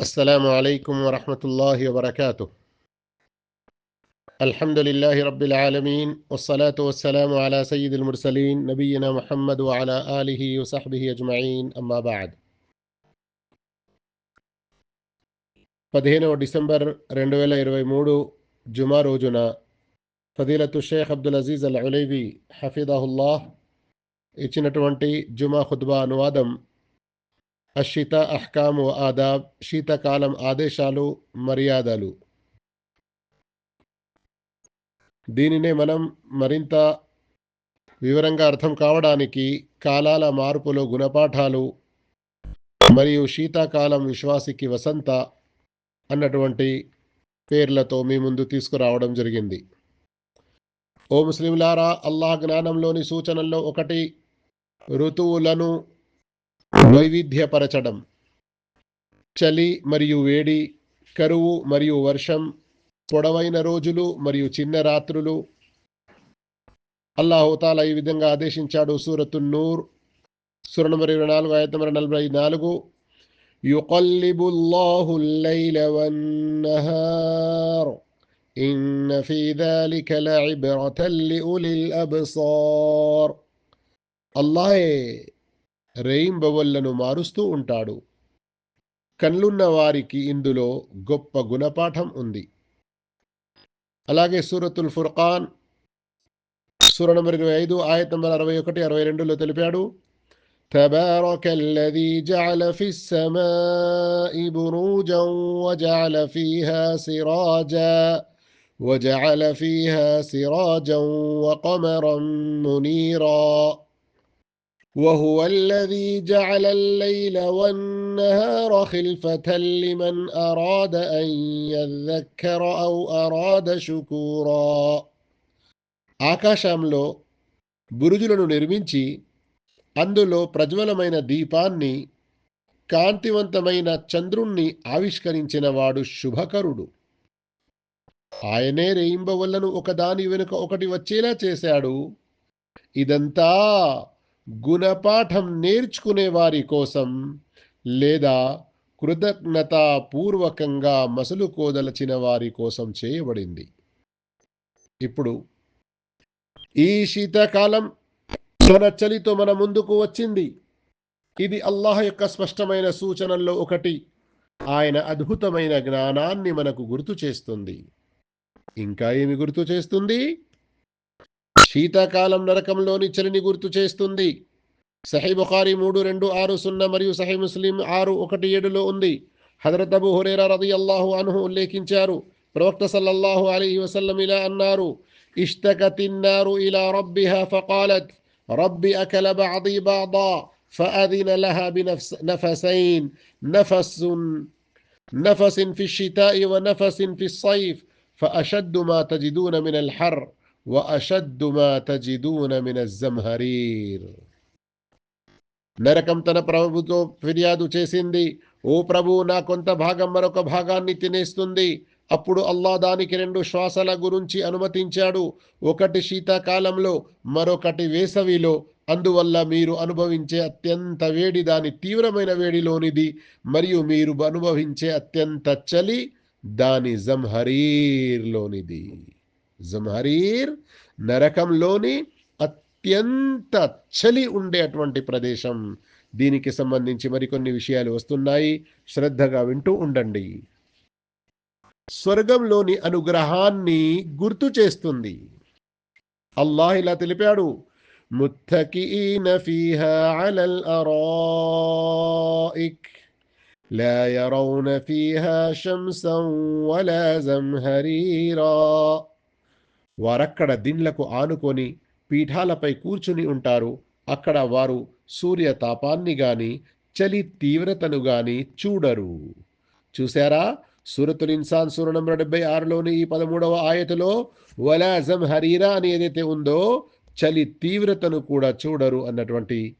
السلام عليكم ورحمة الله وبركاته الحمد لله رب العالمين والصلاة والسلام على سيد المرسلين نبينا محمد وعلى آله وصحبه أجمعين أما بعد పదిహేనవ డిసెంబర్ రెండు వేల ఇరవై మూడు జుమా రోజున ఫదీలతు షేఖ్ అబ్దుల్ అజీజ్ అల్ ఉలైవి హఫీదాహుల్లాహ్ ఇచ్చినటువంటి జుమా ఖుద్బా అనువాదం అషిత అహ్కామ్ ఆదాబ్ శీతకాలం ఆదేశాలు మర్యాదలు. దీనినే మనం మరింత వివరంగా అర్థం కావడానికి కాలాల మార్పులో గుణపాఠాలు మరియు శీతాకాలం విశ్వాసికి వసంత అన్నటువంటి పేర్లతో మీ ముందు తీసుకురావడం జరిగింది. ఓ ముస్లింలారా అల్లాహ్ జ్ఞానంలోని సూచనల్లో ఒకటి ఋతువులను వైవిధ్యపరచడం. చలి మరియు వేడి కరువు మరియు వర్షం పొడవైన రోజులు మరియు చిన్న రాత్రులు. అల్లాహోతాల ఈ విధంగా ఆదేశించాడు సూరతు నూర్ సూర నంబర్ ఇరవై నాలుగు ఆయన నలభై నాలుగు. యుకల్లిబుల్లాహుల్లైల ఇన్న ఫీ దాలిక లఇబ్రతల్ లిఉలిల్ అల్లాహే రేయింబవళ్ళను మారుస్తూ ఉంటాడు. కళ్ళున్న వారికి ఇందులో గొప్ప గుణపాఠం ఉంది. అలాగే సూరతుల్ ఫుర్ఖాన్ సూర నంబర్ ఇరవై ఐదు ఆయత నంబర్ అరవై ఒకటి అరవై రెండులో తెలిపాడు تبارك الذي جعل في السماء بروجا وجعل فيها سراجا وجعل فيها سراجا وقمرا منيرا وهو الذي جعل الليل والنهار خلفة لمن أراد أن يذكر أو أراد شكورا ఆకాశంలో బురుజులను నిర్మించి అందులో ప్రజ్వలమైన దీపాన్ని కాంతివంతమైన చంద్రుణ్ణి ఆవిష్కరించిన వాడు శుభకరుడు ఆయనే రేయింబవల్లను ఒకదాని వెనుక ఒకటి వచ్చేలా చేశాడు ఇదంతా గుణపాఠం నేర్చుకునే వారి కోసం లేదా కృతజ్ఞతాపూర్వకంగా మసలు కోదలచిన వారి కోసం చేయబడింది. ఇప్పుడు ఈ శీతాకాలం మన చలితో మన ముందుకు వచ్చింది. ఇది అల్లాహ్ యొక్క స్పష్టమైన సూచనల్లో ఒకటి. ఆయన అద్భుతమైన జ్ఞానాన్ని మనకు గుర్తు చేస్తుంది. ఇంకా ఏమి గుర్తు చేస్తుంది? శీతాకాలం నరకంలోని చలిని గుర్తు చేస్తుంది సహీ బుఖారి మూడు రెండు ఆరు సున్నా మరియు సహీ ముస్లిం ఆరు ఒకటి ఏడులో ఉంది హజరత్ అబు హురేరా రది అల్లాహు అన్హు ఉల్లేఖించారు ప్రవక్త సల్లల్లాహు అలైహి వసల్లం ఇలా అన్నారు اشتكت النار إلى ربها فقالت رب أكل بعضي بعضا فأذن لها بنفس نفسين نفس نفس في الشتاء ونفس في الصيف فأشد ما تجدون من الحر వఅషద్దు తజిదూన మిన నరకం తన ప్రభుతో ఫిర్యాదు చేసింది. ఓ ప్రభు నా కొంత భాగం మరొక భాగాన్ని తినేస్తుంది. అప్పుడు అల్లా దానికి రెండు శ్వాసల గురించి అనుమతించాడు. ఒకటి శీతాకాలంలో మరొకటి వేసవిలో. అందువల్ల మీరు అనుభవించే అత్యంత వేడి దాని తీవ్రమైన వేడిలోనిది. మరియు మీరు అనుభవించే అత్యంత చలి దాని జంహరీర్లోనిది. జంహరీర్ నరకంలోని అత్యంత చలి ఉండేటువంటి ప్రదేశం దీనికి సంబంధించి మరికొన్ని విషయాలు వస్తున్నాయి శ్రద్ధగా వింటూ ఉండండి స్వర్గంలోని అనుగ్రహాన్ని గుర్తు చేస్తుంది అల్లాహ్ ఇలా తెలిపాడు ముత్తకీన ఫీహా అలల్ అరాయిక్ لا يرون فيها شمسا ولا زمهريرا వారక్కడ దిండ్లకు ఆనుకొని పీఠాలపై కూర్చుని ఉంటారు. అక్కడ వారు సూర్య తాపాన్ని గాని చలి తీవ్రతను గాని చూడరు. చూశారా? సూరతుల్ ఇన్సాన్ సూర నంబర్ డెబ్బై ఆరులోని ఈ పదమూడవ ఆయతలో వలాజం హరీరా అని ఏదైతే ఉందో చలి తీవ్రతను కూడా చూడరు అన్నటువంటి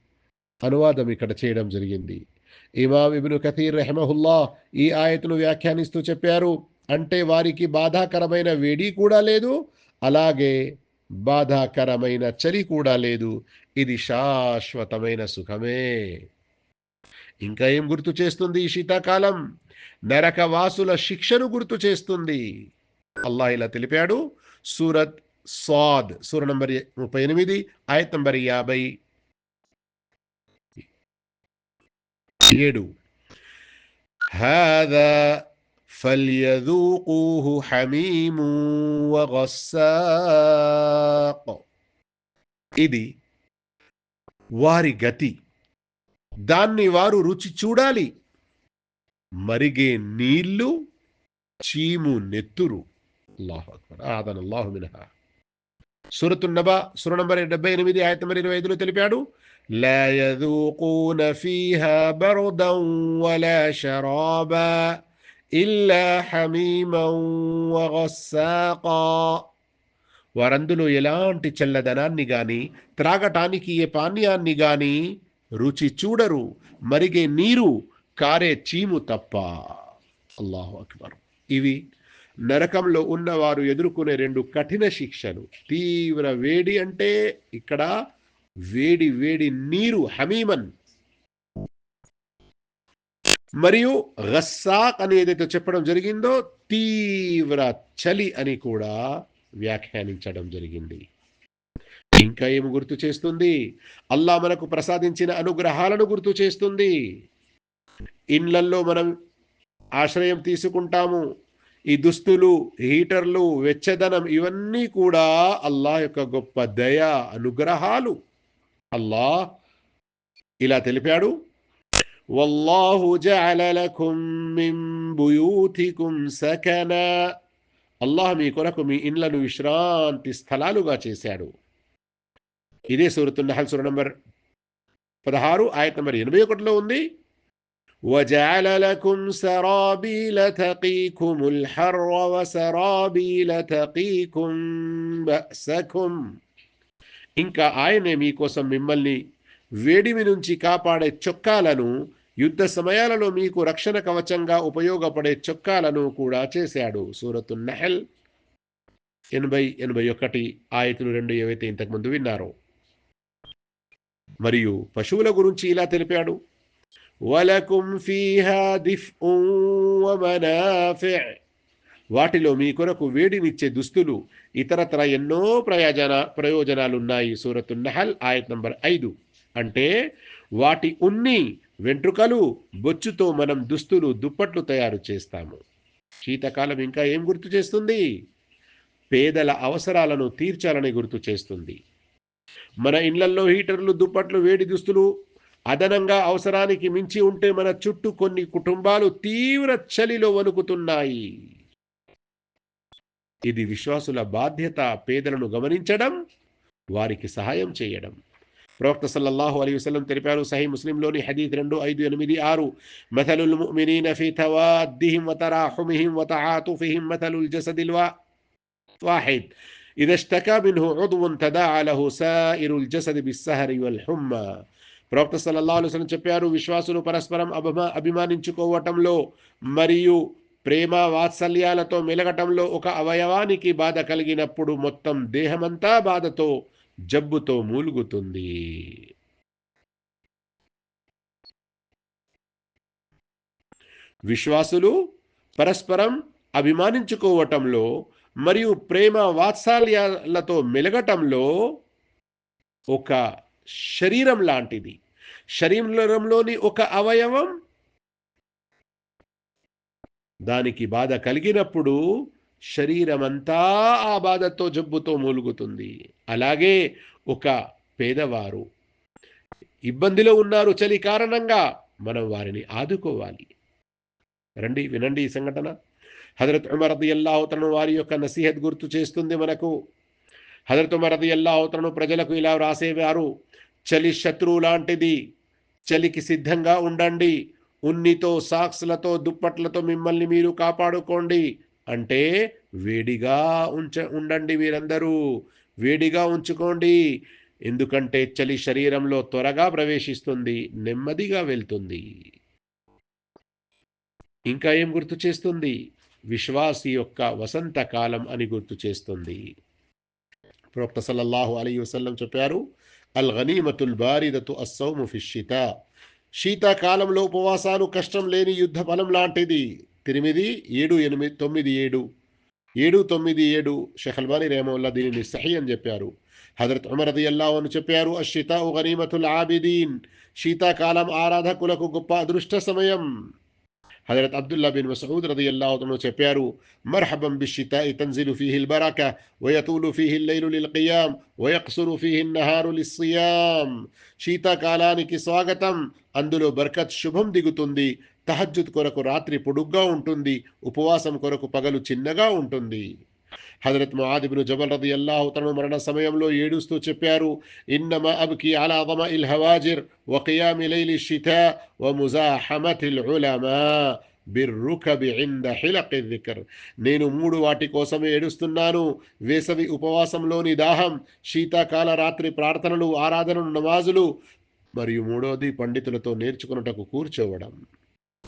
అనువాదం ఇక్కడ చేయడం జరిగింది. ఇమాం ఇబ్ను కథీర్ రెహమహుల్లా ఈ ఆయతను వ్యాఖ్యానిస్తూ చెప్పారు. అంటే వారికి బాధాకరమైన వేడి కూడా లేదు అలాగే బాధాకరమైన చలి కూడా లేదు ఇది శాశ్వతమైన సుఖమే ఇంకా ఏం గుర్తు చేస్తుంది ఈ శీతాకాలం నరకవాసుల శిక్షను గుర్తు చేస్తుంది అల్లాహ్ ఇలా తెలిపాడు సూరత్ సాద్ సూర నంబర్ ముప్పై ఎనిమిది ఆయత్ నంబర్ యాభై ఏడు هذا فليذوقوه حميم وغساق ఇది వారి గతి దాన్ని వారు రుచి చూడాలి మరిగే నీళ్లు చీము నెత్తురు అల్లాహు అక్బర్ ఆదన్ అల్లాహు మినహా సూరతు నబా సుర నంబర్ డెబ్బై ఎనిమిది ఆయత మరి ఇరవై ఐదులో తెలిపాడు لا يذوقون فيها بردا ولا شرابا ఇల్లా హమీమం వారందులో ఎలాంటి చల్లదనాన్ని గాని త్రాగటానికి ఏ పానీయాన్ని గాని రుచి చూడరు మరిగే నీరు కారే చీము తప్ప. అల్లాహు అక్బర్. ఇవి నరకంలో ఉన్నవారు ఎదుర్కొనే రెండు కఠిన శిక్షలు. తీవ్ర వేడి అంటే ఇక్కడ వేడి వేడి నీరు హమీమన్ మరియు గస్సాక్ అని ఏదైతే చెప్పడం జరిగిందో తీవ్ర చలి అని కూడా వ్యాఖ్యానించడం జరిగింది. ఇంకా ఏమి గుర్తు చేస్తుంది? అల్లా మనకు ప్రసాదించిన అనుగ్రహాలను గుర్తు చేస్తుంది. ఇండ్లల్లో మనం ఆశ్రయం తీసుకుంటాము. ఈ దుస్తులు హీటర్లు వెచ్చదనం ఇవన్నీ కూడా అల్లా యొక్క గొప్ప దయ అనుగ్రహాలు. అల్లా ఇలా తెలిపాడు. వల్లాహు జఅల లకుం మిన్ బుయూతికుం సకనా అల్లాహ్ మీ కొరకు మీ ఇండ్లను విశ్రాంతి స్థలాలుగా చేశాడు ఇదే సూరతు నహల్ సూర నంబర్ పదహారు ఆయత నంబర్ ఎనభై ఒకటిలో ఉంది وجعل لكم سرابيل تقيكم الحر وسرابيل تقيكم بأسكم ఇంకా ఆయనే మీకోసం మిమ్మల్ని వేడిమి నుంచి కాపాడే చొక్కాలను యుద్ధ సమయాలలో మీకు రక్షణ కవచంగా ఉపయోగపడే చొక్కాలను కూడా చేశాడు. సూరతు నహల్ ఎనభై ఎనభై ఒకటి ఆయతులు రెండు ఏవైతే ఇంతకుముందు విన్నారో. మరియు పశువుల గురించి ఇలా తెలిపాడు. వలకుం ఫీహా దిఫ్ఉ వాటిలో మీ కొరకు వేడినిచ్చే దుస్తులు ఇతరతర ఎన్నో ప్రయోజన ప్రయోజనాలున్నాయి. సూరతు నహల్ ఆయత్ నంబర్ ఐదు. అంటే వాటి ఉన్ని వెంట్రుకలు బొచ్చుతో మనం దుస్తులు దుప్పట్లు తయారు చేస్తాము. శీతకాలం ఇంకా ఏం గుర్తు చేస్తుంది? పేదల అవసరాలను తీర్చాలని గుర్తు చేస్తుంది. మన ఇళ్ళల్లో హీటర్లు దుప్పట్లు వేడి దుస్తులు అదనంగా అవసరానికి మించి ఉంటే మన చుట్టూ కొన్ని కుటుంబాలు తీవ్ర చలిలో వణుకుతున్నాయి. ఇది విశ్వాసుల బాధ్యత పేదలను గమనించడం వారికి సహాయం చేయడం. ప్రవక్త సల్లల్లాహు అలైహి వసల్లం తెలిపారు సహీ ముస్లింలోని హదీత్ రెండు ఐదు ఎనిమిది ఆరు మథలుల్ ముమినీన ఫీ తవాద్దిహిం వతరాహుమిహిం వతఆతుఫిహిం మథలుల్ జసదిల్ వాహిద్ إذا اشتكى منه عضو تداعى له سائر الجسد بالسهر والحمى ప్రవక్త సల్లల్లాహు అలైహి వసల్లం చెప్పారు విశ్వాసులు పరస్పరం అభిమా అభిమానించుకోవటంలో మరియు ప్రేమ వాత్సల్యాలతో మెలగటంలో ఒక అవయవానికి బాధ కలిగినప్పుడు మొత్తం దేహమంతా బాధతో జబ్బుతో మూలుగుతుంది. విశ్వాసులు పరస్పరం అభిమానించుకోవటంలో మరియు ప్రేమ వాత్సల్యాలతో మెలగటంలో ఒక శరీరం లాంటిది. శరీరంలోని ఒక అవయవం దానికి బాధ కలిగినప్పుడు శరీరమంతా ఆ బాధతో జబ్బుతో మూలుగుతుంది. అలాగే ఒక పేదవారు ఇబ్బందిలో ఉన్నారు చలి కారణంగా మనం వారిని ఆదుకోవాలి. రండి వినండి ఈ సంఘటన. హజరత్ ఉమర్ రది అల్లాహతను వారి యొక్క నసీహత్ గుర్తు చేస్తుంది మనకు. హజరత్ ఉమర్ రది అల్లాహతను ప్రజలకు ఇలా వ్రాసేవారు చలి శత్రువు లాంటిది చలికి సిద్ధంగా ఉండండి ఉన్నితో సాక్స్లతో దుప్పట్లతో మిమ్మల్ని మీరు కాపాడుకోండి అంటే వేడిగా ఉంచ ఉండండి మీరందరూ వేడిగా ఉంచుకోండి. ఎందుకంటే చలి శరీరంలో త్వరగా ప్రవేశిస్తుంది నెమ్మదిగా వెళ్తుంది. ఇంకా ఏం గుర్తు చేస్తుంది? విశ్వాసి యొక్క వసంతకాలం అని గుర్తు చేస్తుంది. ప్రవక్త సల్లల్లాహు అలీ వసల్లం చెప్పారు అల్ గనీమతుల్ బారిదతు అస్సౌము ఫిషితా శీతాకాలంలో ఉపవాసాలు కష్టం లేని యుద్ధ ఫలం లాంటిది. తిరిమిది ఏడు ఎనిమిది తొమ్మిది ఏడు. ఏడు తొమ్మిది ఏడు. షేఖ్ అల్బానీ రేమల్లా దీనిని సహీ అని చెప్పారు. హజరత్ ఉమర్ రది అల్లాహను చెప్పారు అషితా గనీమతుల్ ఆబిదీన్. శీతాకాలం ఆరాధకులకు గొప్ప అదృష్ట సమయం. హజరత్ అబ్దుల్లా బిన్ మసూద్ రది అల్లాహతను చెప్పారు మర్హబం బిషితా తన్జిలు ఫీహిల్ బరాక వయతూలు ఫీహిల్ లైలు లిల్ కియామ్ వయక్సురు ఫీహిన్ నహారు లిస్సియామ్ శీతాకాలానికి స్వాగతం అందులో బర్కత్ శుభం దిగుతుంది. తహజ్జుద్ కొరకు రాత్రి పొడుగ్గా ఉంటుంది ఉపవాసం కొరకు పగలు చిన్నగా ఉంటుంది. హజరత్ ముఆదిబిను జబల్ రది అల్లాహు తన మరణ సమయంలో ఏడుస్తూ చెప్పారు ఇన్నమా అబ్కి అలా దమ ఇల్ హవాజిర్ వ మిలైలి లైలి షితా వ ముజాహమతిల్ ఉలమా నేను మూడు వాటి కోసమే ఏడుస్తున్నాను వేసవి ఉపవాసంలోని దాహం శీతాకాల రాత్రి ప్రార్థనలు ఆరాధనలు నమాజులు మరియు మూడోది పండితులతో నేర్చుకున్నటకు కూర్చోవడం.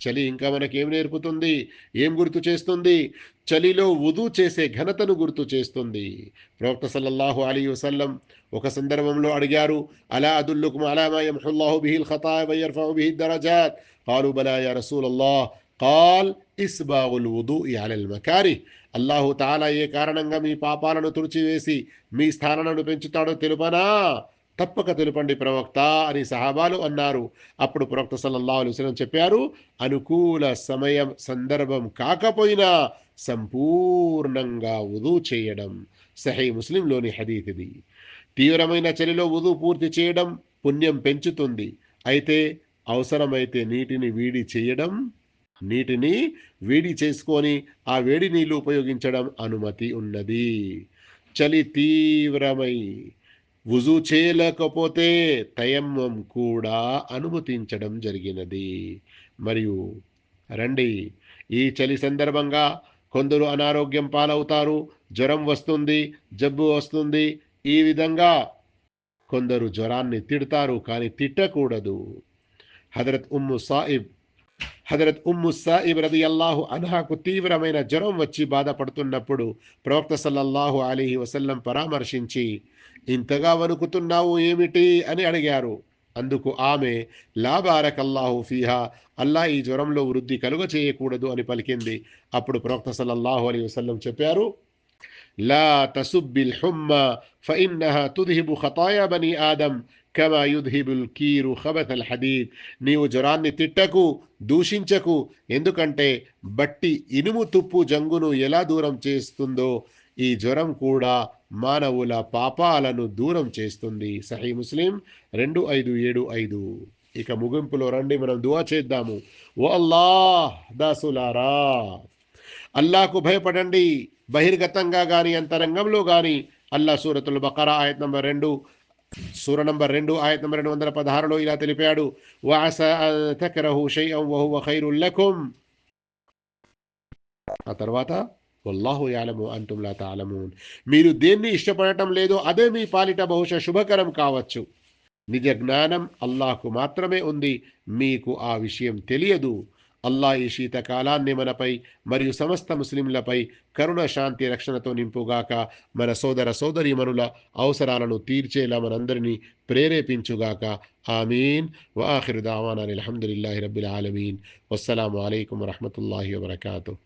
చలి ఇంకా మనకేం నేర్పుతుంది? ఏం గుర్తు చేస్తుంది? చలిలో ఉదు చేసే ఘనతను గుర్తు చేస్తుంది. ప్రవక్త సల్లల్లాహు అలీ వసల్లం ఒక సందర్భంలో అడిగారు అలా అదుల్లుకు అలామాహుల్లాహు బిహిల్ ఖతాయర్ఫీ దరజాత్ కాలు అల్లాహ్ రసూలల్లాహ్. ఇస్ ఇస్బాగుల్ ఉదు యాలెల్ మకారి అల్లాహు తాలా ఏ కారణంగా మీ పాపాలను తుడిచివేసి మీ స్థానాలను పెంచుతాడో తెలుపనా? తప్పక తెలుపండి ప్రవక్త అని సహాబాలు అన్నారు. అప్పుడు ప్రవక్త సల్లల్లా అలుసలం చెప్పారు అనుకూల సమయం సందర్భం కాకపోయినా సంపూర్ణంగా ఉదు చేయడం సహీ ముస్లింలోని హదీత్ ఇది. తీవ్రమైన చలిలో ఉదు పూర్తి చేయడం పుణ్యం పెంచుతుంది. అయితే అవసరమైతే నీటిని వీడి చేయడం నీటిని వేడి చేసుకొని ఆ వేడి నీళ్ళు ఉపయోగించడం అనుమతి ఉన్నది. చలి తీవ్రమై వుజు చేయలేకపోతే తయమ్మం కూడా అనుమతించడం జరిగినది. మరియు రండి ఈ చలి సందర్భంగా కొందరు అనారోగ్యం పాలవుతారు జ్వరం వస్తుంది జబ్బు వస్తుంది. ఈ విధంగా కొందరు జ్వరాన్ని తిడతారు కానీ తిట్టకూడదు. హజరత్ ఉమ్ము సాయిబ్ హజరత్ ఉమ్ము సాయిబ్ రది అల్లాహు అన్హాకు తీవ్రమైన జ్వరం వచ్చి బాధపడుతున్నప్పుడు ప్రవక్త సల్లల్లాహు అలీహి వసల్లం పరామర్శించి ఇంతగా వణుకుతున్నావు ఏమిటి అని అడిగారు. అందుకు ఆమె లాబారకల్లాహు ఫీహా అల్లా ఈ జ్వరంలో వృద్ధి కలుగ చేయకూడదు అని పలికింది. అప్పుడు ప్రవక్త సల్లల్లాహు అలీ వసల్లం చెప్పారు లా తసుబ్బిల్ హుమ్మ ఫఇన్నహా తుద్హిబు ఖతాయా బని ఆదం కమా యుద్హిబుల్ కీరు ఖబతల్ హదీద్. నీవు జ్వరాన్ని తిట్టకు దూషించకు ఎందుకంటే బట్టి ఇనుము తుప్పు జంగును ఎలా దూరం చేస్తుందో ఈ జ్వరం కూడా మానవుల పాపాలను దూరం చేస్తుంది. సహీ ముస్లిం రెండు ఐదు ఏడు ఐదు. ఇక ముగింపులో రండి మనం దువా చేద్దాము. ఓ అల్లాహ్ దాసులారా! అల్లాకు భయపడండి. బహిర్గతంగా కానీ అంతరంగంలో కానీ అల్లా సూరతుల్ బకరా ఆయత్ నంబర్ రెండు సూర నంబర్ రెండు ఆయత్ నంబర్ రెండు వందల పదహారులో ఇలా తెలిపాడు. వాసరహు షైఅం వహు ఖైరుల్లకుం ఆ తర్వాత వల్లాహు యాలము అంటుం లా తాలమూన్. మీరు దేన్ని ఇష్టపడటం లేదో అదే మీ పాలిట బహుశా శుభకరం కావచ్చు. నిజ జ్ఞానం అల్లాహకు మాత్రమే ఉంది. మీకు ఆ విషయం తెలియదు. అల్లా ఈ శీతకాలాన్ని మనపై మరియు సమస్త ముస్లింలపై కరుణ శాంతి రక్షణతో నింపుగాక మన సోదర సోదరీమణుల అవసరాలను తీర్చేలా మనందరినీ ప్రేరేపించుగాక. ఆమీన్. వాఖిరు దావానా అల్హమ్దులిల్లాహి రబ్బిల్ ఆలమీన్. వస్సలాము అలైకుం వరహమతుల్లాహి వబర్కాతు.